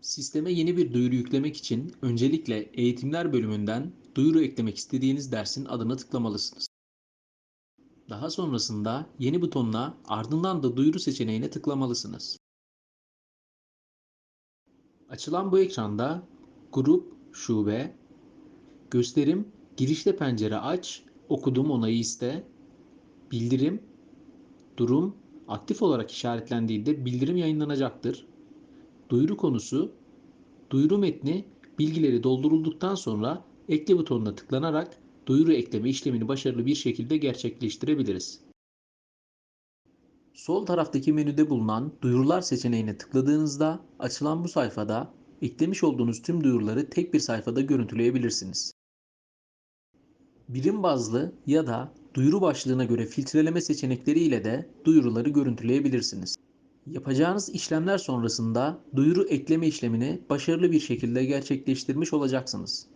Sisteme yeni bir duyuru yüklemek için öncelikle Eğitimler bölümünden duyuru eklemek istediğiniz dersin adını tıklamalısınız. Daha sonrasında yeni butonuna ardından da duyuru seçeneğine tıklamalısınız. Açılan bu ekranda grup, şube, gösterim, girişte pencere aç, okudum onayı iste, bildirim, durum aktif olarak işaretlendiğinde bildirim yayınlanacaktır. Duyuru konusu, duyuru metni bilgileri doldurulduktan sonra ekle butonuna tıklanarak duyuru ekleme işlemini başarılı bir şekilde gerçekleştirebiliriz. Sol taraftaki menüde bulunan duyurular seçeneğine tıkladığınızda açılan bu sayfada eklemiş olduğunuz tüm duyuruları tek bir sayfada görüntüleyebilirsiniz. Birim bazlı ya da duyuru başlığına göre filtreleme seçenekleri ile de duyuruları görüntüleyebilirsiniz. Yapacağınız işlemler sonrasında duyuru ekleme işlemini başarılı bir şekilde gerçekleştirmiş olacaksınız.